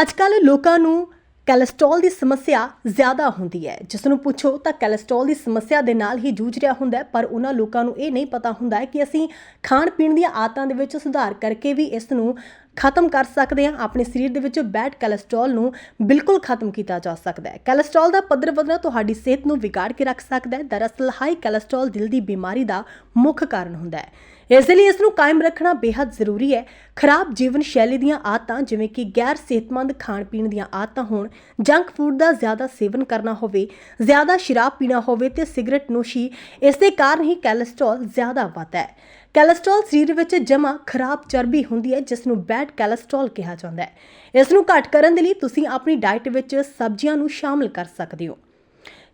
ਅੱਜ ਕੱਲ ਲੋਕਾਂ ਨੂੰ ਕੋਲੇਸਟ੍ਰੋਲ ਦੀ ਸਮੱਸਿਆ ਜ਼ਿਆਦਾ ਹੁੰਦੀ ਹੈ। ਜਿਸ ਨੂੰ ਪੁੱਛੋ ਤਾਂ ਕੋਲੇਸਟ੍ਰੋਲ ਦੀ ਸਮੱਸਿਆ ਦੇ ਨਾਲ ਹੀ ਜੂਝ ਰਿਹਾ ਹੁੰਦਾ ਹੈ, ਪਰ ਉਹਨਾਂ ਲੋਕਾਂ ਨੂੰ ਇਹ ਨਹੀਂ ਪਤਾ ਹੁੰਦਾ ਕਿ ਅਸੀਂ ਖਾਣ ਪੀਣ ਦੀਆਂ ਆਦਤਾਂ ਦੇ ਵਿੱਚ ਸੁਧਾਰ ਕਰਕੇ ਵੀ ਇਸ ਨੂੰ ਖਤਮ ਕਰ ਸਕਦੇ ਹਾਂ, ਆਪਣੇ ਸਰੀਰ ਦੇ ਵਿੱਚ ਬੈਡ ਕੋਲੇਸਟ੍ਰੋਲ ਨੂੰ ਬਿਲਕੁਲ ਖਤਮ ਕੀਤਾ ਜਾ ਸਕਦਾ ਹੈ। ਕੋਲੇਸਟ੍ਰੋਲ ਦਾ ਪੱਧਰ ਵਧਣਾ ਤੁਹਾਡੀ ਸਿਹਤ ਨੂੰ ਵਿਗਾੜ ਕੇ ਰੱਖ ਸਕਦਾ ਹੈ। ਦਰਅਸਲ ਹਾਈ ਕੋਲੇਸਟ੍ਰੋਲ ਦਿਲ ਦੀ ਬਿਮਾਰੀ ਦਾ ਮੁੱਖ ਕਾਰਨ ਹੁੰਦਾ ਹੈ। ਇਸ ਲਈ ਇਸ ਨੂੰ ਕਾਇਮ ਰੱਖਣਾ ਬੇहद ਜ਼ਰੂਰੀ ਹੈ। ਖਰਾਬ ਜੀਵਨ ਸ਼ੈਲੀ ਦੀਆਂ ਆਦਤਾਂ, ਜਿਵੇਂ ਕਿ ਗੈਰ ਸਿਹਤਮੰਦ ਖਾਣ ਪੀਣ ਦੀਆਂ ਆਦਤਾਂ ਹੋਣ ਜੰਕ ਫੂਡ ਦਾ ਜ਼ਿਆਦਾ ਸੇਵਨ ਕਰਨਾ ਹੋਵੇ, ਜ਼ਿਆਦਾ ਸ਼ਰਾਬ ਪੀਣਾ ਹੋਵੇ ਤੇ ਸਿਗਰਟ ਨੋਸ਼ੀ, ਇਸ ਦੇ ਕਾਰਨ ਹੀ ਕੋਲੇਸਟ੍ਰੋਲ ਜ਼ਿਆਦਾ ਵੱਧਦਾ ਹੈ। ਕੋਲੇਸਟ੍ਰੋਲ ਸਰੀਰ ਵਿੱਚ ਜਮ੍ਹਾਂ ਖਰਾਬ ਚਰਬੀ ਹੁੰਦੀ ਹੈ ਜਿਸ ਨੂੰ ਬੈਡ ਕੋਲੇਸਟ੍ਰੋਲ ਕਿਹਾ ਜਾਂਦਾ ਹੈ। ਇਸ ਨੂੰ ਘੱਟ ਕਰਨ ਦੇ ਲਈ ਤੁਸੀਂ ਆਪਣੀ ਡਾਈਟ ਵਿੱਚ ਸਬਜ਼ੀਆਂ ਨੂੰ ਸ਼ਾਮਲ ਕਰ ਸਕਦੇ ਹੋ।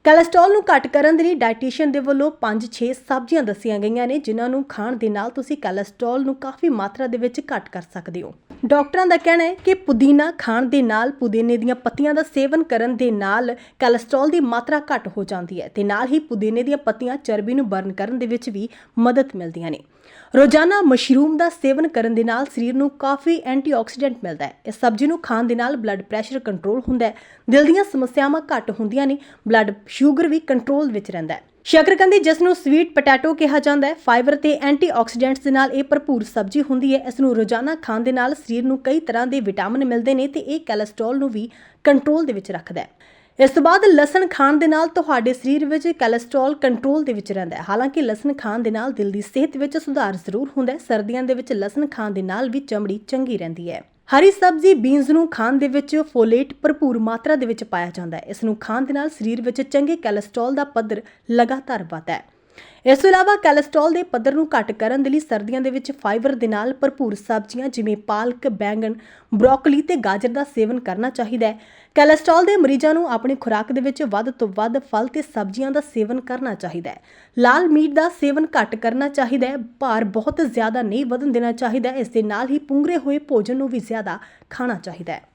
ਕੋਲੇਸਟ੍ਰੋਲ ਨੂੰ ਘੱਟ ਕਰਨ ਦੇ ਲਈ ਡਾਈਟੀਸ਼ੀਅਨ ਦੇ ਵੱਲੋਂ 5-6 ਸਬਜ਼ੀਆਂ ਦੱਸੀਆਂ ਗਈਆਂ ਨੇ, ਜਿਨ੍ਹਾਂ ਨੂੰ ਖਾਣ ਦੇ ਨਾਲ ਤੁਸੀਂ ਕੋਲੇਸਟ੍ਰੋਲ ਨੂੰ ਕਾਫੀ ਮਾਤਰਾ ਦੇ ਵਿੱਚ ਘੱਟ ਕਰ ਸਕਦੇ ਹੋ। ਡਾਕਟਰਾਂ ਦਾ ਕਹਿਣਾ ਹੈ ਕਿ ਪੁਦੀਨਾ ਖਾਣ ਦੇ ਨਾਲ ਪੁਦੀਨੇ ਦੀਆਂ ਪੱਤੀਆਂ ਦਾ ਸੇਵਨ ਕਰਨ ਦੇ ਨਾਲ ਕੋਲੇਸਟ੍ਰੋਲ ਦੀ ਮਾਤਰਾ ਘੱਟ ਹੋ ਜਾਂਦੀ ਹੈ ਤੇ ਨਾਲ ਹੀ ਪੁਦੀਨੇ ਦੀਆਂ ਪੱਤੀਆਂ ਚਰਬੀ ਨੂੰ ਬਰਨ ਕਰਨ ਦੇ ਵਿੱਚ ਵੀ ਮਦਦ ਮਿਲਦੀਆਂ ਨੇ। ਰੋਜ਼ਾਨਾ ਮਸ਼ਰੂਮ ਦਾ ਸੇਵਨ ਕਰਨ ਦੇ ਨਾਲ ਸਰੀਰ ਨੂੰ ਕਾਫੀ ਐਂਟੀਆਕਸੀਡੈਂਟ ਮਿਲਦਾ ਹੈ। ਇਸ ਸਬਜ਼ੀ ਨੂੰ ਖਾਣ ਦੇ ਨਾਲ ਬਲੱਡ ਪ੍ਰੈਸ਼ਰ ਕੰਟਰੋਲ ਹੁੰਦਾ ਹੈ। ਦਿਲ ਦੀਆਂ ਸਮੱਸਿਆਵਾਂ ਘੱਟ ਹੁੰਦੀਆਂ ਨੇ। ਬਲੱਡ ਸ਼ੂਗਰ ਵੀ ਕੰਟਰੋਲ ਵਿੱਚ ਰਹਿੰਦਾ ਹੈ। ਸ਼ਕਰਕੰਦੀ, ਜਿਸ ਨੂੰ ਸਵੀਟ ਪੋਟੈਟੋ ਕਿਹਾ ਜਾਂਦਾ ਹੈ ਫਾਈਬਰ ਤੇ ਐਂਟੀਆਕਸੀਡੈਂਟਸ ਦੇ ਨਾਲ ਇਹ ਭਰਪੂਰ ਸਬਜ਼ੀ ਹੁੰਦੀ ਹੈ। ਇਸ ਨੂੰ ਰੋਜ਼ਾਨਾ ਖਾਣ ਦੇ ਨਾਲ ਸਰੀਰ ਨੂੰ ਕਈ ਤਰ੍ਹਾਂ ਦੇ ਵਿਟਾਮਿਨ ਮਿਲਦੇ ਨੇ ਤੇ ਇਹ ਕੋਲੇਸਟ੍ਰੋਲ ਨੂੰ ਵੀ ਕੰਟਰੋਲ ਦੇ ਵਿੱਚ ਰੱਖਦਾ ਹੈ। ਇਸ ਤੋਂ ਬਾਅਦ ਲਸਣ ਖਾਣ ਦੇ ਨਾਲ ਤੁਹਾਡੇ ਸਰੀਰ ਵਿੱਚ ਕੋਲੇਸਟ੍ਰੋਲ ਕੰਟਰੋਲ ਦੇ ਵਿੱਚ ਰਹਿੰਦਾ ਹੈ। ਹਾਲਾਂਕਿ ਲਸਣ ਖਾਣ ਦੇ ਨਾਲ ਦਿਲ ਦੀ ਸਿਹਤ ਵਿੱਚ ਸੁਧਾਰ ਜ਼ਰੂਰ ਹੁੰਦਾ ਹੈ। ਸਰਦੀਆਂ ਦੇ ਵਿੱਚ ਲਸਣ ਖਾਣ ਦੇ ਨਾਲ ਵੀ ਚਮੜੀ ਚੰਗੀ ਰਹਿੰਦੀ ਹੈ। ਹਰੀ ਸਬਜ਼ੀ ਬੀਨਸ ਨੂੰ ਖਾਣ ਦੇ ਵਿੱਚ ਫੋਲੇਟ ਭਰਪੂਰ ਮਾਤਰਾ ਦੇ ਵਿੱਚ ਪਾਇਆ ਜਾਂਦਾ ਹੈ। ਇਸ ਨੂੰ ਖਾਣ ਦੇ ਨਾਲ ਸਰੀਰ ਵਿੱਚ ਚੰਗੇ ਕੋਲੇਸਟ੍ਰੋਲ ਦਾ ਪੱਧਰ ਲਗਾਤਾਰ ਵਧਦਾ ਹੈ। ਇਸ ਤੋਂ ਇਲਾਵਾ ਕੋਲੇਸਟ੍ਰੋਲ ਦੇ ਪੱਧਰ ਨੂੰ ਘੱਟ ਕਰਨ ਦੇ ਲਈ ਸਰਦੀਆਂ ਦੇ ਵਿੱਚ ਫਾਈਬਰ ਦੇ ਨਾਲ ਭਰਪੂਰ ਸਬਜ਼ੀਆਂ ਜਿਵੇਂ ਪਾਲਕ, ਬੈਂਗਣ, ਬ੍ਰੋਕਲੀ ਤੇ ਗਾਜਰ ਦਾ ਸੇਵਨ ਕਰਨਾ ਚਾਹੀਦਾ ਹੈ। ਕੋਲੇਸਟ੍ਰੋਲ ਦੇ ਮਰੀਜ਼ਾਂ ਨੂੰ ਆਪਣੀ ਖੁਰਾਕ ਦੇ ਵਿੱਚ ਵੱਧ ਤੋਂ ਵੱਧ ਫਲ ਤੇ ਸਬਜ਼ੀਆਂ ਦਾ ਸੇਵਨ ਕਰਨਾ ਚਾਹੀਦਾ ਹੈ। ਲਾਲ ਮੀਟ ਦਾ ਸੇਵਨ ਘੱਟ ਕਰਨਾ ਚਾਹੀਦਾ ਹੈ। ਭਾਰ ਬਹੁਤ ਜ਼ਿਆਦਾ ਨਹੀਂ ਵਧਣ ਦੇਣਾ ਚਾਹੀਦਾ ਹੈ। ਇਸ ਦੇ ਨਾਲ ਹੀ ਪੁੰਗਰੇ ਹੋਏ ਭੋਜਨ ਨੂੰ ਵੀ ਜ਼ਿਆਦਾ ਖਾਣਾ ਚਾਹੀਦਾ ਹੈ।